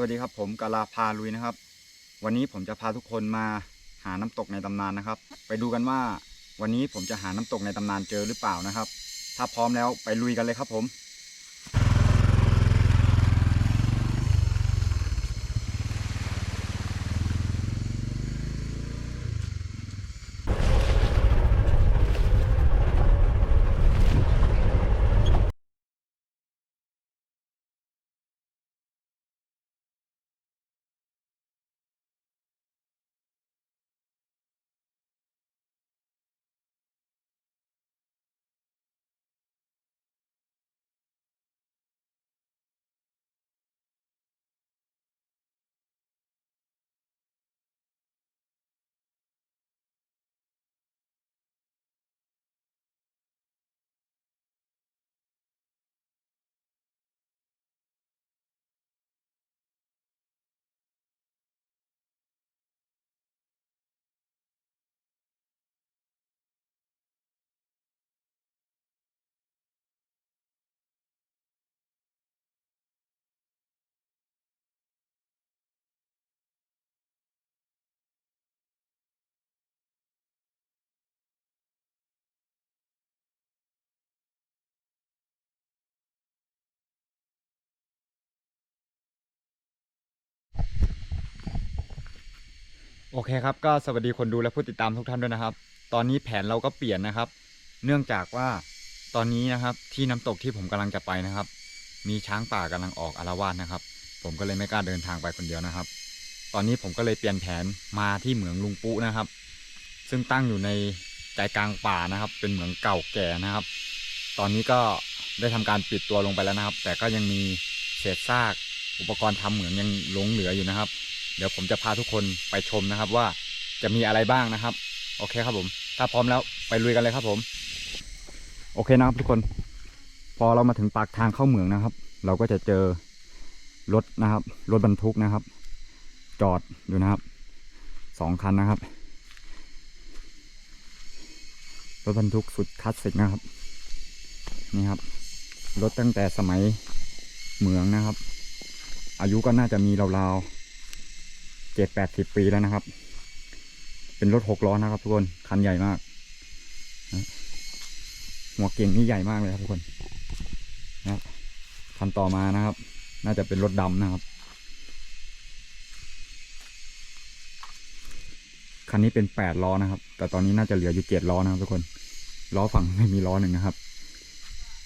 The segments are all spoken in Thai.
วัสดีครับผมกาลาพาลุยนะครับ วันนี้ผมจะพาทุกคนมาหาน้ำตกในตำนานนะครับ ไปดูกันว่าวันนี้ผมจะหาน้ำตกในตำนานเจอหรือเปล่านะครับ ถ้าพร้อมแล้วไปลุยกันเลยครับผม โอเคครับก็สวัสดีคนดูและผู้ติดตามทุกท่านด้วยนะครับ ตอนนี้แผนเราก็เปลี่ยนนะครับ เนื่องจากว่าตอนนี้นะครับที่น้ำตกที่ผมกำลังจะไปนะครับ มีช้างป่ากำลังออกอารวาสนะครับ ผมก็เลยไม่กล้าเดินทางไปคนเดียวนะครับ ตอนนี้ผมก็เลยเปลี่ยนแผนมาที่เหมืองลุงปุ๊นะครับ ซึ่งตั้งอยู่ในใจกลางป่านะครับ เป็นเหมืองเก่าแก่นะครับ ตอนนี้ก็ได้ทำการปิดตัวลงไปแล้วนะครับ แต่ก็ยังมีเศษซากอุปกรณ์ทำเหมืองยังหลงเหลืออยู่นะครับ เดี๋ยวผมจะพาทุกคนไปชมนะครับว่าจะมีอะไรบ้างนะครับ โอเคครับผม ถ้าพร้อมแล้วไปลุยกันเลยครับผม โอเคนะครับทุกคน พอเรามาถึงปากทางเข้าเหมืองนะครับ เราก็จะเจอรถนะครับ รถบรรทุกนะครับ จอดอยู่นะครับสองคันนะครับ รถบรรทุกสุดคลาสสิกนะครับ นี่ครับ รถตั้งแต่สมัยเหมืองนะครับ อายุก็น่าจะมีราวๆ เจ็ดแปดสิบปีแล้วนะครับ เป็นรถหกล้อนะครับ ทุกคน คันใหญ่มาก หัวเก่งนี่ใหญ่มากเลยครับทุกคนนะครับคันต่อมานะครับ น่าจะเป็นรถดำนะครับ คันนี้เป็นแปดล้อนะครับ แต่ตอนนี้น่าจะเหลืออยู่เจ็ดล้อนะครับ ทุกคน ล้อฝั่งไม่มีล้อหนึ่งนะครับ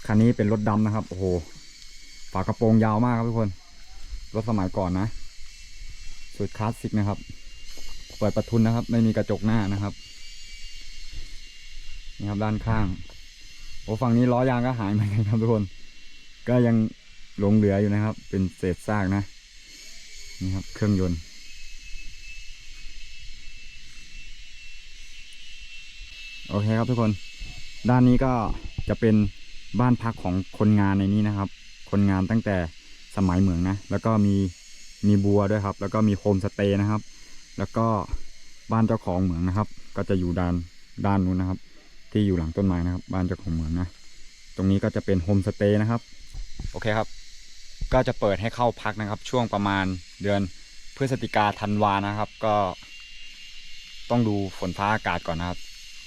คันนี้เป็นรถดำนะครับ โอ้โห ฝากระโปรงยาวมากครับทุกคน รถสมัยก่อนนะ สุดคลาสสิกนะครับ เปิดประทุนนะครับ ไม่มีกระจกหน้านะครับนี่ครับด้านข้างโอ้ฝั่งนี้ล้อยางก็หายเหมือนกันครับทุกคน ก็ยังหลงเหลืออยู่นะครับ เป็นเศษซากนะนี่ครับ เครื่องยนต์โอเคครับทุกคน ด้านนี้ก็จะเป็นบ้านพักของคนงานในนี้นะครับ คนงานตั้งแต่สมัยเหมืองนะ แล้วก็มี มีบัวด้วยครับ แล้วก็มีโฮมสเตย์นะครับ แล้วก็บ้านเจ้าของเหมืองนะครับ ก็จะอยู่ด้านด้านนู้นนะครับ ที่อยู่หลังต้นไม้นะครับ บ้านเจ้าของเหมืองนะ ตรงนี้ก็จะเป็นโฮมสเตย์นะครับ โอเคครับ ก็จะเปิดให้เข้าพักนะครับ ช่วงประมาณเดือนพฤศจิกาธันวานะครับ ก็ต้องดูฝนฟ้าอากาศก่อนนะครับ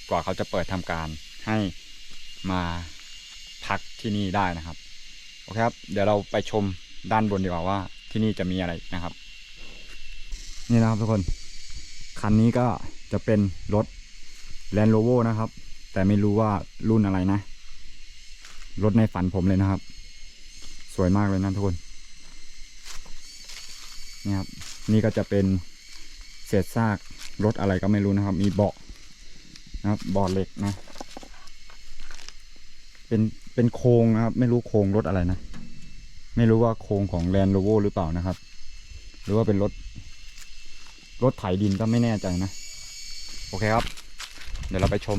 กว่าเขาจะเปิดทำการให้มาพักที่นี่ได้นะครับ โอเคครับ เดี๋ยวเราไปชมด้านบนดีกว่าว่า ที่นี่จะมีอะไรนะครับ นี่นะครับทุกคน คันนี้ก็จะเป็นรถ Land Rover นะครับ แต่ไม่รู้ว่ารุ่นอะไรนะ รถในฝันผมเลยนะครับ สวยมากเลยนะทุกคนนี่ครับนี่ก็จะเป็นเศษซากรถอะไรก็ไม่รู้นะครับ มีเบาะนะครับเบาะเหล็กนะ เป็นเป็นโครงนะครับ ไม่รู้โครงรถอะไรนะ ไม่รู้ว่าโครงของแลนด์โรเวหรือเปล่านะครับ หรือว่าเป็นรถ รถไถดินก็ไม่แน่ใจนะ โอเคครับ เดี๋ยวเราไปชม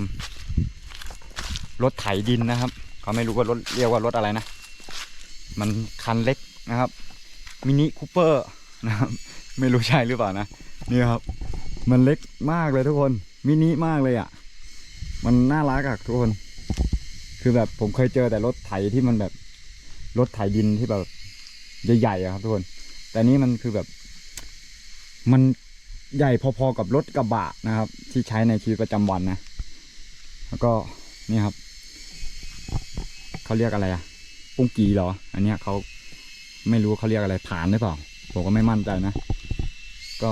รถไถดินนะครับ เขาไม่รู้ว่ารถเรียกว่ารถอะไรนะ มันคันเล็กนะครับมินิคูเปอร์นะครับไม่รู้ใช่หรือเปล่านะนี่ครับ มันเล็กมากเลยทุกคนมินิมากเลยอะ่ะ มันน่ารักอะทุกคน คือแบบผมเคยเจอแต่รถไถที่มันแบบ รถไถดินที่แบบใหญ่ๆอะครับทุกคน แต่นี่มันคือแบบ มันใหญ่พอๆกับรถกระบะนะครับ ที่ใช้ในชีวิตประจำวันนะ แล้วก็นี่ครับเขาเรียกอะไรอะปุ้งกีเหรอ อันนี้เขาไม่รู้เขาเรียกอะไรผานหรือเปล่าผมก็ไม่มั่นใจนะ ก็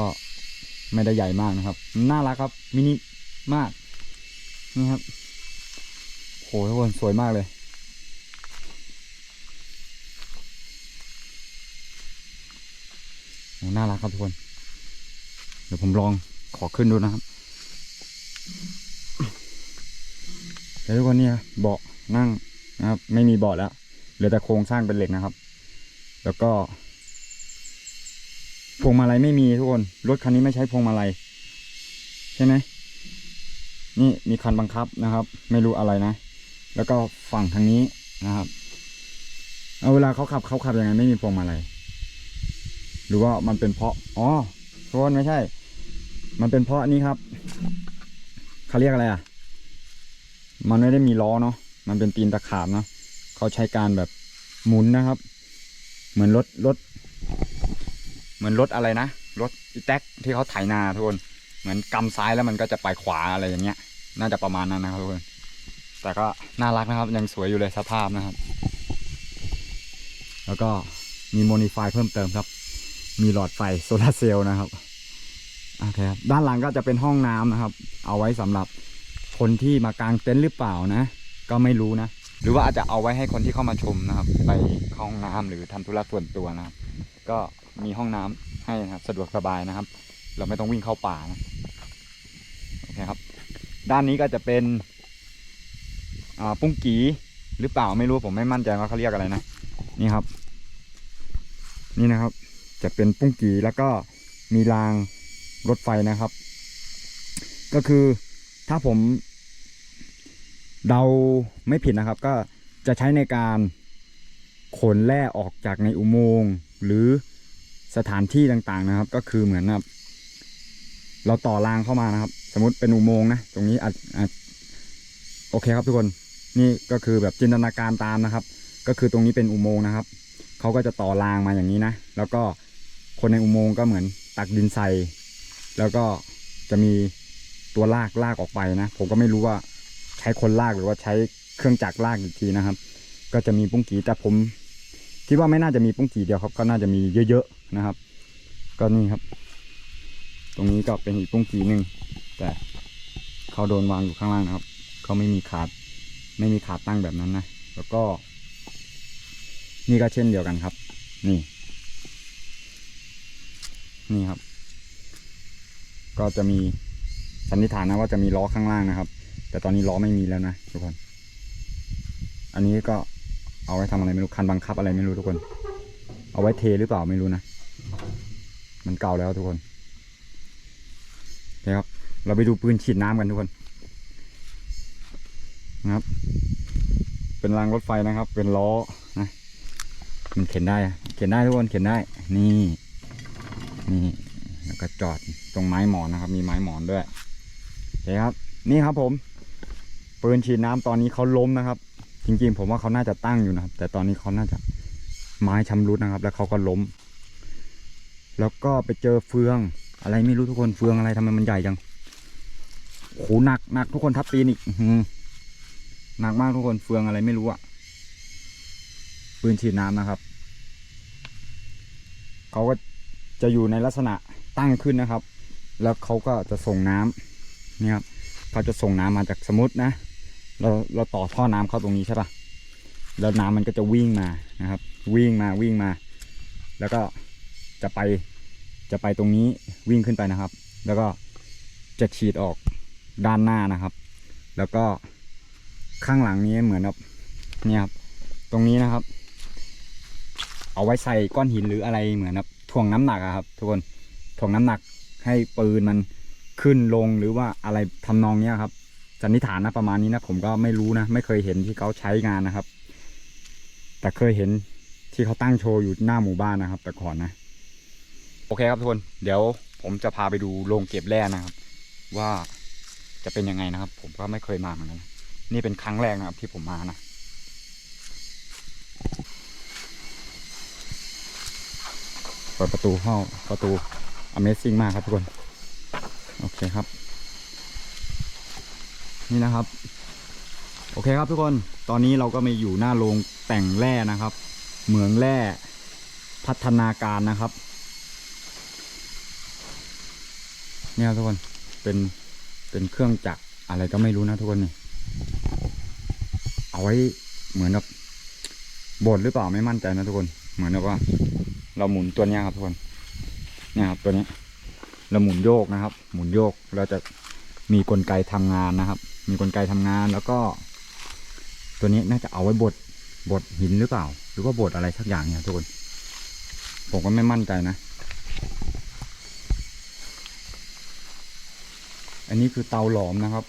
ไม่ได้ใหญ่มากนะครับ น่ารักครับ มินิมาก นี่ครับโหทุกคนสวยมากเลย โห น่ารักครับทุกคน เดี๋ยวผมลองขอขึ้นดูนะครับเดี๋ยวทุกคนเนี่ยเบาะนั่งนะครับ ไม่มีเบาะแล้วเหลือแต่โครงสร้างเป็นเหล็กนะครับ แล้วก็พวงมาลัยไม่มีทุกคนรถคันนี้ไม่ใช้พวงมาลัยใช่ไหมนี่มีคันบังคับนะครับ ไม่รู้อะไรนะ แล้วก็ฝั่งทางนี้นะครับ เอาเวลาเขาขับเขาขับยังไงไม่มีพวงมาลัย หรือว่ามันเป็นเพราะอ๋อโทษไม่ใช่ มันเป็นเพราะนี้ครับเขาเรียกอะไรอะ มันไม่ได้มีล้อเนาะมันเป็นตีนตะขาบเนาะเขาใช้การแบบหมุนนะครับ เหมือนรถรถเหมือนรถอะไรนะรถอีแท็กที่เขาไถนาทุกคนเหมือนกำซ้ายแล้วมันก็จะไปขวาอะไรอย่างเงี้ย น่าจะประมาณนั้นนะครับทุกคนแต่ก็น่ารักนะครับ ยังสวยอยู่เลยสภาพนะครับ แล้วก็มีโมนิฟายเพิ่มเติมครับ มีหลอดไฟโซลาเซลล์นะครับโอเคครับด้านหลังก็จะเป็นห้องน้ำนะครับ เอาไว้สำหรับคนที่มากางเต็นท์หรือเปล่านะ ก็ไม่รู้นะ หรือว่าอาจจะเอาไว้ให้คนที่เข้ามาชมนะครับ ไปเข้าห้องน้ำหรือทำธุระส่วนตัวนะครับ ก็มีห้องน้ำให้นะครับ สะดวกสบายนะครับ เราไม่ต้องวิ่งเข้าป่านะโอเคครับ ด้านนี้ก็จะเป็นอ่าปุ้งกีหรือเปล่าไม่รู้ผมไม่มั่นใจว่าเขาเรียกอะไรนะ นี่ครับ นี่นะครับ จะเป็นปุ้งกีแล้วก็มีรางรถไฟนะครับ ก็คือถ้าผมเดาไม่ผิดนะครับ ก็จะใช้ในการขนแร่ออกจากในอุโมงค์หรือสถานที่ต่างๆนะครับ ก็คือเหมือนแบบเราต่อรางเข้ามานะครับ สมมติเป็นอุโมงค์นะตรงนี้อาจโอเคครับทุกคนนี่ก็คือแบบจินตนาการตามนะครับ ก็คือตรงนี้เป็นอุโมงค์นะครับเขาก็จะต่อรางมาอย่างนี้นะ แล้วก็ คนในอุโมงค์ก็เหมือนตักดินใส่แล้วก็จะมีตัวลากลากออกไปนะ ผมก็ไม่รู้ว่าใช้คนลากหรือว่าใช้เครื่องจักรลากอีกทีนะครับ ก็จะมีปุ้งกีแต่ผมคิดว่าไม่น่าจะมีปุ้งกีเดียวครับ ก็น่าจะมีเยอะๆนะครับ ก็นี่ครับ ตรงนี้ก็เป็นอีกปุ้งกีหนึ่งแต่เขาโดนวางอยู่ข้างล่างนะครับ เขาไม่มีขาดไม่มีขาดตั้งแบบนั้นนะ แล้วก็ นี่ก็เช่นเดียวกันครับ นี่ นี่ครับ ก็จะมีสันนิษฐานนะว่าจะมีล้อข้างล่างนะครับ แต่ตอนนี้ล้อไม่มีแล้วนะทุกคน อันนี้ก็เอาไว้ทำอะไรไม่รู้คันบังคับอะไรไม่รู้ทุกคน เอาไว้เทหรือเปล่าไม่รู้นะ มันเก่าแล้วทุกคนโอเคครับ เราไปดูปืนฉีดน้ำกันทุกคนนะครับ เป็นรางรถไฟนะครับ เป็นล้อนะ มันเข็นได้ เข็นได้ทุกคน เข็นได้ นี่ นี่แล้วก็จอดตรงไม้หมอนนะครับ มีไม้หมอนด้วยโอเคครับ นี่ครับผมปืนฉีดน้ำตอนนี้เขาล้มนะครับ จริงๆ ผมว่าเขาน่าจะตั้งอยู่นะครับ แต่ตอนนี้เขาน่าจะไม้ชำรุดนะครับ แล้วเขาก็ล้ม แล้วก็ไปเจอเฟือง อะไรไม่รู้ทุกคนเฟืองอะไรทำไมมันใหญ่จังโหหนักหนักทุกคนทับตีนอีกอื้อหือหนักมากทุกคนเฟืองอะไรไม่รู้อะปืนฉีดน้ำนะครับ เขาก็ จะอยู่ในลักษณะตั้งขึ้นนะครับ แล้วเขาก็จะส่งน้ำนี่ครับเขาจะส่งน้ำมาจากสมมตินะ เราเราต่อท่อน้ำเข้าตรงนี้ใช่ปะแล้วน้ำมันก็จะวิ่งมานะครับ วิ่งมาวิ่งมา แล้วก็จะไปจะไปตรงนี้วิ่งขึ้นไปนะครับ แล้วก็จะฉีดออกด้านหน้านะครับ แล้วก็ข้างหลังนี้เหมือนแบบเนี่ยครับ ตรงนี้นะครับ เอาไว้ใส่ก้อนหินหรืออะไรเหมือนแบบ ถ่วงน้ำหนักอะครับ ทุกคนถ่วงน้ำหนักให้ปืนมันขึ้นลงหรือว่าอะไรทำนองเนี้ยครับสันนิษฐานนะประมาณนี้นะผมก็ไม่รู้นะ ไม่เคยเห็นที่เขาใช้งานนะครับ แต่เคยเห็นที่เขาตั้งโชว์อยู่หน้าหมู่บ้านนะครับ แต่ก่อนนะ โอเคครับทุกคนเดี๋ยวผมจะพาไปดูโรงเก็บแร่นะครับ ว่าจะเป็นยังไงนะครับ ผมก็ไม่เคยมาเหมือนกันนะนี่เป็นครั้งแรกนะครับที่ผมมานะ เปิดประตูห้องประตู Amazing มากครับทุกคน โอเคครับ นี่นะครับ โอเคครับทุกคนตอนนี้เราก็มาอยู่หน้าโรงแต่งแร่นะครับ เหมืองแร่พัฒนาการนะครับ เนี่ยครับทุกคนเป็นเป็นเครื่องจักรอะไรก็ไม่รู้นะทุกคนนี่เอาไว้เหมือนแบบบดหรือเปล่าไม่มั่นใจนะทุกคน เหมือนแบบว่า เราหมุนตัวนี้ครับทุกคนเนี่ยครับตัวนี้ เราหมุนโยกนะครับ หมุนโยกเราจะมีกลไกทำงานนะครับ มีกลไกทำงานแล้วก็ ตัวนี้น่าจะเอาไว้บดบดหินหรือเปล่า หรือว่าบดอะไรสักอย่างเนี่ยทุกคนผมก็ไม่มั่นใจนะ อันนี้คือเตาหลอมนะครับ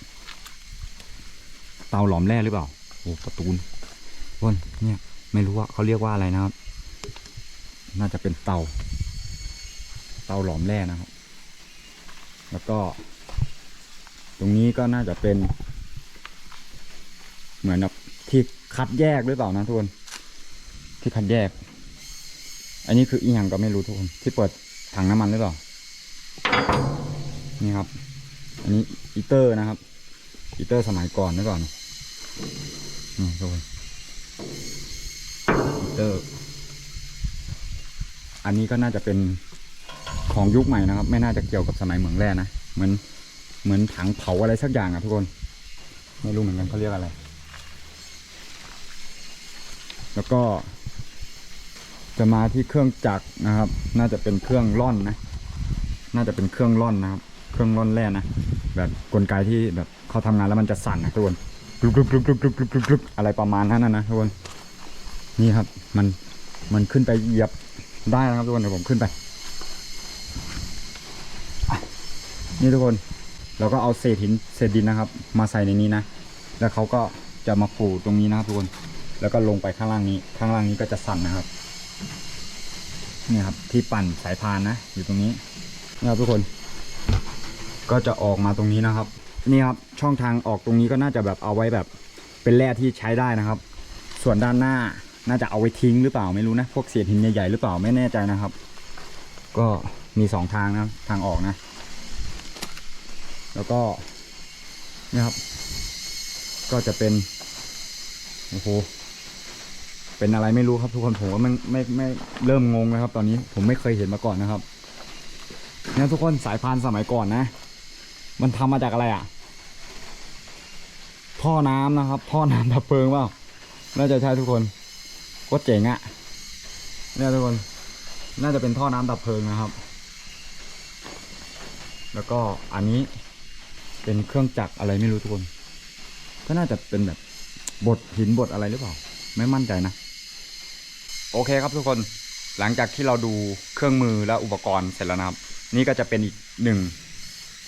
เตาหลอมแร่หรือเปล่าโอ้ประตูนวนเนี่ย ไม่รู้ว่าเขาเรียกว่าอะไรนะครับ น่าจะเป็นเตา เตาหลอมแร่นะครับ แล้วก็ ตรงนี้ก็น่าจะเป็น เหมือนแบบที่คัดแยกหรือเปล่านะทุกคนที่คัดแยก อันนี้คืออีหยังก็ไม่รู้ทุกคนที่เปิดถังน้ำมันหรือเปล่านี่ครับ อันนี้อีเตอร์นะครับ อีเตอร์สมัยก่อนหรือเปล่านี่ทุกคนอีเตอร์ อันนี้ก็น่าจะเป็นของยุคใหม่นะครับ ไม่น่าจะเกี่ยวกับสมัยเหมืองแร่นะเหมือนเหมือนถังเผาอะไรสักอย่างอะทุกคน ไม่รู้เหมือนกันเขาเรียกอะไร แล้วก็ จะมาที่เครื่องจักรนะครับ น่าจะเป็นเครื่องร่อนนะ น่าจะเป็นเครื่องร่อนนะครับ เครื่องร่อนแร่นะแบบกลไกที่แบบเขาทำงานแล้วมันจะสั่นนะทุกคนกรุบกรุบกรุบกรุบกรุบกรุบกรุบอะไรประมาณนั้นนะทุกคนนี่ครับ มันมันขึ้นไปเหยียบ ได้นะครับทุกคนเดี๋ยวผมขึ้นไปนี่ทุกคนเราก็เอาเศษหินเศษดินนะครับ มาใส่ในนี้นะ แล้วเขาก็จะมาปูตรงนี้นะครับทุกคน แล้วก็ลงไปข้างล่างนี้ ข้างล่างนี้ก็จะสั่นนะครับนี่ครับที่ปั่นสายพานนะ อยู่ตรงนี้นะครับทุกคน ก็จะออกมาตรงนี้นะครับนี่ครับช่องทางออกตรงนี้ก็น่าจะแบบเอาไว้แบบเป็นแร่ที่ใช้ได้นะครับ ส่วนด้านหน้า น่าจะเอาไว้ทิ้งหรือเปล่าไม่รู้นะ พวกเศษหินใหญ่ๆหรือเปล่าไม่แน่ใจนะครับ ก็มีสองทางนะทางออกนะ แล้วก็นี่ครับ ก็จะเป็นโอ้โหเป็นอะไรไม่รู้ครับทุกคนผมว่ามันไม่ไม่เริ่มงงแล้วครับ ตอนนี้ผมไม่เคยเห็นมาก่อนนะครับเนี่ยทุกคนสายพานสมัยก่อนนะ มันทำมาจากอะไรอะ ท่อน้ำนะครับ ท่อน้ำดับเพลิงเปล่าน่าจะใช่ทุกคน ก็เจ๋งอะเนี่ยทุกคน น่าจะเป็นท่อน้ำดับเพลิงนะครับ แล้วก็อันนี้เป็นเครื่องจักรอะไรไม่รู้ทุกคน ก็น่าจะเป็นแบบบดหินบดอะไรหรือเปล่า ไม่มั่นใจนะ โอเคครับทุกคน หลังจากที่เราดูเครื่องมือและอุปกรณ์เสร็จแล้วนะครับ นี่ก็จะเป็นอีกหนึ่ง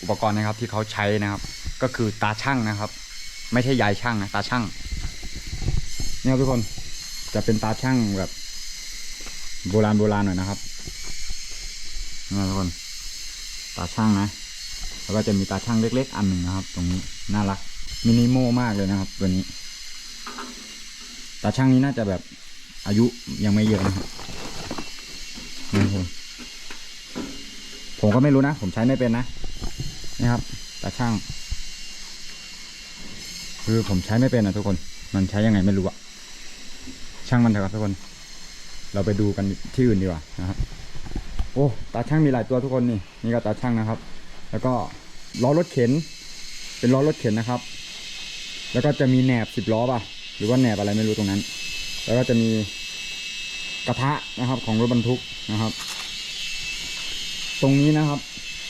อุปกรณ์นะครับที่เขาใช้นะครับ ก็คือตาช่างนะครับ ไม่ใช่ยายช่างนะตาช่างเนี่ยทุกคน จะเป็นตาช่างแบบโบราณโบราณหน่อยนะครับนี่ทุกคนตาช่างนะ แล้วก็จะมีตาช่างเล็ก ๆ อันหนึ่งนะครับ ตรงนี้น่ารักมินิโมมากเลยนะครับตัวนี้ ตาช่างนี้น่าจะแบบอายุยังไม่เยอะนะครับนี่ครับผมก็ไม่รู้นะ ผมใช้ไม่เป็นนะนี่ครับ ตาช่าง คือผมใช้ไม่เป็นนะทุกคน มันใช้ยังไงไม่รู้อะ ช่างมันเถอะครับทุกคน เราไปดูกันที่อื่นดีกว่านะครับ โอ้ ตาช่างมีหลายตัวทุกคนนี่ นี่ก็ตาช่างนะครับ แล้วก็ล้อรถเข็น เป็นล้อรถเข็นนะครับ แล้วก็จะมีแหนบสิบล้อป่ะ หรือว่าแหนบอะไรไม่รู้ตรงนั้น แล้วก็จะมีกระทะนะครับของรถบรรทุกนะครับ ตรงนี้นะครับ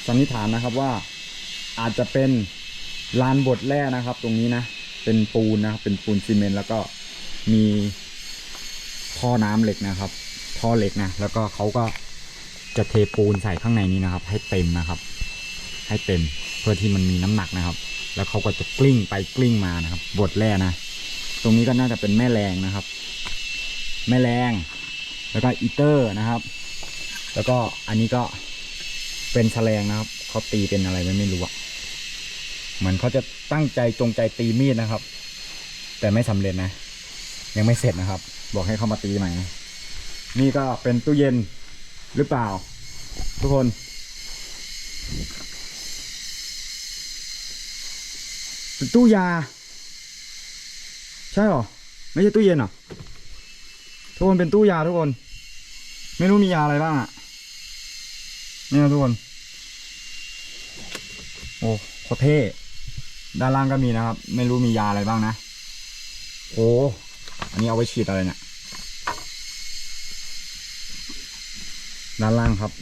สันนิษฐานนะครับว่าอาจจะเป็นลานบดแร่นะครับ ตรงนี้นะ เป็นปูนนะครับเป็นปูนซีเมนต์แล้วก็มี ท่อน้ำเหล็กนะครับ ท่อเหล็กนะแล้วก็เขาก็จะเทปูนใส่ข้างในนี้นะครับ ให้เต็มนะครับ ให้เต็มเพื่อที่มันมีน้ำหนักนะครับ แล้วเขาก็จะกลิ้งไปกลิ้งมานะครับบดแร่นะตรงนี้ก็น่าจะเป็นแม่แรงนะครับ แม่แรงแล้วก็อีเตอร์นะครับ แล้วก็อันนี้ก็เป็นแฉลงนะครับเขาตีเป็นอะไรไม่รู้อะเหมือนเขาจะตั้งใจจงใจตีมีดนะครับ แต่ไม่สำเร็จนะ ยังไม่เสร็จนะครับ บอกให้เขามาตีใหม่นี่ก็เป็นตู้เย็นหรือเปล่า ทุกคน เป็นตู้ยา ใช่หรอ ไม่ใช่ตู้เย็นหรอ ทุกคนเป็นตู้ยาทุกคน ไม่รู้มียาอะไรบ้างอะนี่นะทุกคน โอ้โคเท่ด้านล่างก็มีนะครับ ไม่รู้มียาอะไรบ้างนะ โอ้ นนี้เอาไว้ฉีดอะไรเนี่ยด้านล่างครับ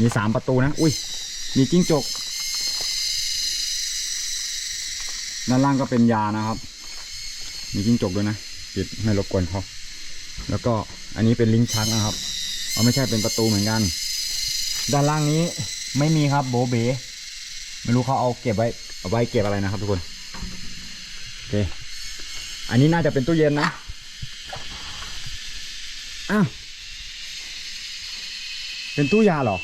มีสามประตูนะ อุ้ย มีจิ้งจก ด้านล่างก็เป็นยานะครับ มีจิ้งจกด้วยนะ ปิดไม่รบกวนเขา แล้วก็อันนี้เป็นลิ้นชักนะครับ เอาไม่ใช่เป็นประตูเหมือนกัน ด้านล่างนี้ไม่มีครับโบเบไม่รู้เขาเอาเก็บไว้เอาไว้เก็บอะไรนะครับทุกคน โอเค อันนี้น่าจะเป็นตู้เย็นนะ อ้าว เป็นตู้ยาเหรอ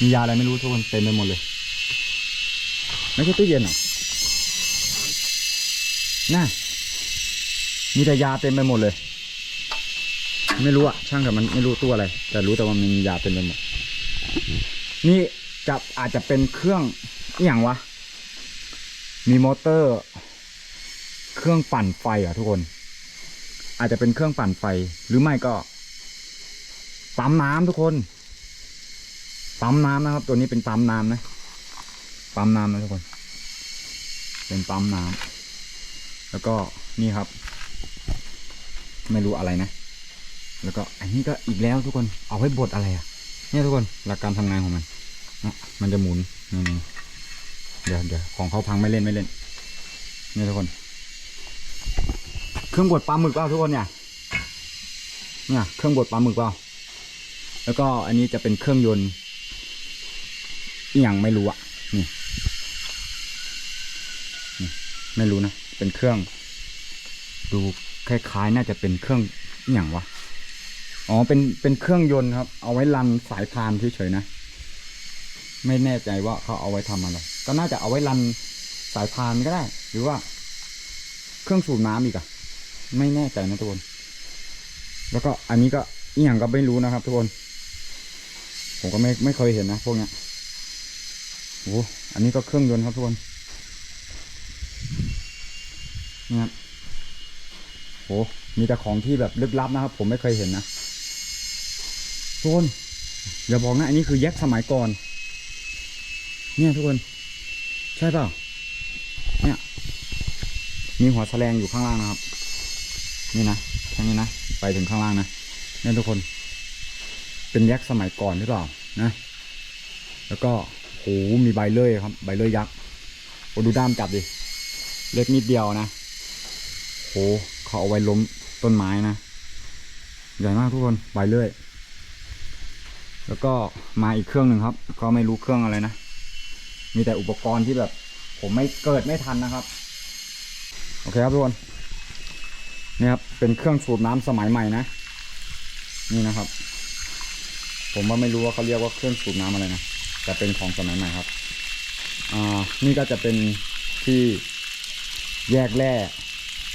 มียาอะไรไม่รู้ทุกคนเต็มไปหมดเลย ไม่ใช่ตู้เย็นเหรอ น่า มีแต่ยาเต็มไปหมดเลย ไม่รู้อะช่างแต่มันไม่รู้ตัวอะไร แต่รู้แต่ว่ามันมียาเต็มไปหมด นี่จะอาจจะเป็นเครื่องอหย่างวะ มีมอเตอร์ เครื่องปั่นไฟอะทุกคน อาจจะเป็นเครื่องปั่นไฟ หรือไม่ก็ปั๊มน้ำทุกคนปั๊มน้ำนะครับ ตัวนี้เป็นปั๊มน้ำนะปั๊มน้ำนะทุกคน เป็นปั๊มน้ำแล้วก็นี่ครับ ไม่รู้อะไรนะ แล้วก็อันนี้ก็อีกแล้วทุกคนเอาไว้บดอะไรอะเนี่ยทุกคนหลักการทำงานของมันนะมันจะหมุนนี่ เดี๋ยวเดี๋ยวของเขาพังไม่เล่นไม่เล่นนี่ทุกคน เครื่องบดปลาหมึกเปล่าทุกคนเนี่ยเนี่ยเครื่องบดปลาหมึกเปล่าแล้วก็อันนี้จะเป็นเครื่องยนต์อย่างไม่รู้อะนี่นี่ไม่รู้นะเป็นเครื่อง ดูคล้ายๆ น่าจะเป็นเครื่องอย่างวะอ๋อเป็นเป็นเครื่องยนต์ครับ เอาไว้รันสายพานเฉยๆนะ ไม่แน่ใจว่าเขาเอาไว้ทำอะไร ก็น่าจะเอาไว้รันสายพานก็ได้ หรือว่า เครื่องสูบน้ำอีกอะไม่แน่ใจนะทุกคน แล้วก็อันนี้ก็อีหยังก็ไม่รู้นะครับ ทุกคน ผมก็ไม่ไม่เคยเห็นนะพวกเนี้ยโอ้อันนี้ก็เครื่องยนต์ครับทุกคนนี่ครับโอ้มีแต่ของที่แบบลึกลับนะครับ ผมไม่เคยเห็นนะทุกคนอย่าบอกนะ อันนี้คือแยกสมัยก่อน เนี่ยทุกคน ใช่เปล่าเนี่ยมีหัวแฉลงอยู่ข้างล่างนะครับ นี่นะแค่นี้นะไปถึงข้างล่างนะเนี่ยทุกคน เป็นยักษ์สมัยก่อนหรือเปล่านะ แล้วก็โหมีใบเลื่อยครับ ใบเลื่อยยักษ์โอ้ดูด้ามจับดิเล็กนิดเดียวนะโอ้เขาเอาไว้ล้มต้นไม้นะใหญ่มากทุกคนใบเลื่อย แล้วก็มาอีกเครื่องหนึ่งครับ ก็ไม่รู้เครื่องอะไรนะ มีแต่อุปกรณ์ที่แบบ ผมไม่เกิดไม่ทันนะครับ โอเคครับทุกคนนี่ครับเป็นเครื่องสูบน้ำสมัยใหม่นะ นี่นะครับ ผมว่าไม่รู้ว่าเขาเรียกว่าเครื่องสูบน้ำอะไรนะแต่เป็นของสมัยใหม่ครับอ่านี่ก็จะเป็นที่แยกแร่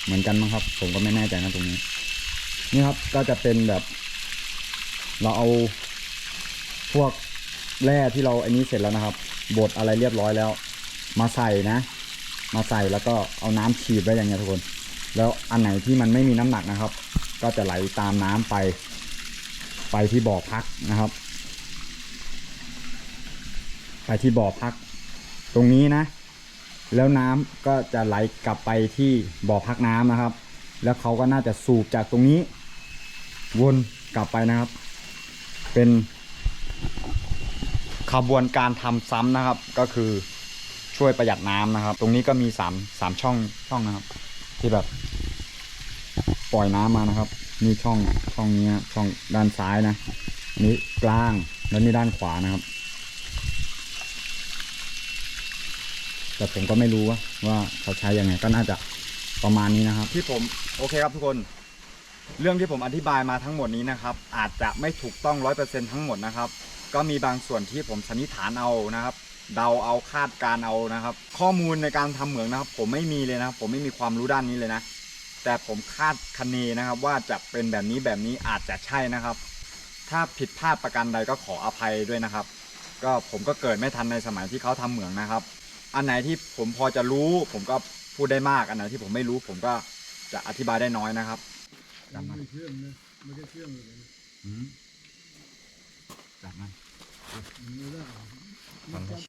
เหมือนกันมั้งครับ ผมก็ไม่แน่ใจนะตรงนี้ นี่ครับก็จะเป็นแบบ เราเอาพวกแร่ที่เราอันนี้เสร็จแล้วนะครับ บดอะไรเรียบร้อยแล้ว มาใส่นะ มาใส่แล้วก็เอาน้ำฉีดไว้อย่างเงี้ยทุกคน แล้วอันไหนที่มันไม่มีน้ำหนักนะครับ ก็จะไหลตามน้ำไป ไปที่บ่อพักนะครับ ไปที่บ่อพัก ตรงนี้นะ แล้วน้ำก็จะไหลกลับไปที่บ่อพักน้ำนะครับ แล้วเขาก็น่าจะสูบจากตรงนี้ วนกลับไปนะครับ เป็น ขบวนการทำซ้ำนะครับ ก็คือช่วยประหยัดน้ำนะครับ ตรงนี้ก็มีสามสามช่องช่องนะครับ ที่แบบ ปล่อยน้ำมานะครับนี่ช่องช่องนี้ช่องด้านซ้ายนะอันนี้กลางแล้วนี่ด้านขวานะครับ แต่ผมก็ไม่รู้ว่าว่าเขาใช้ยังไงก็น่าจะประมาณนี้นะครับ ที่ผมโอเคครับทุกคน เรื่องที่ผมอธิบายมาทั้งหมดนี้นะครับ อาจจะไม่ถูกต้องร้อยเปอร์เซ็นทั้งหมดนะครับ ก็มีบางส่วนที่ผมสันนิษฐานเอานะครับ เดาเอาคาดการเอานะครับ ข้อมูลในการทำเหมืองนะครับ ผมไม่มีเลยนะครับ ผมไม่มีความรู้ด้านนี้เลยนะ แต่ผมคาดคะเนนะครับ ว่าจะเป็นแบบนี้แบบนี้อาจจะใช่นะครับ ถ้าผิดพลาดประการใดก็ขออภัยด้วยนะครับ ก็ผมก็เกิดไม่ทันในสมัยที่เขาทำเหมืองนะครับ อันไหนที่ผมพอจะรู้ ผมก็พูดได้มากอันไหนที่ผมไม่รู้ ผมก็จะอธิบายได้น้อยนะครับมันไม่เชื่อมนะไม่ได้เชื่อมเลยจับมัน มั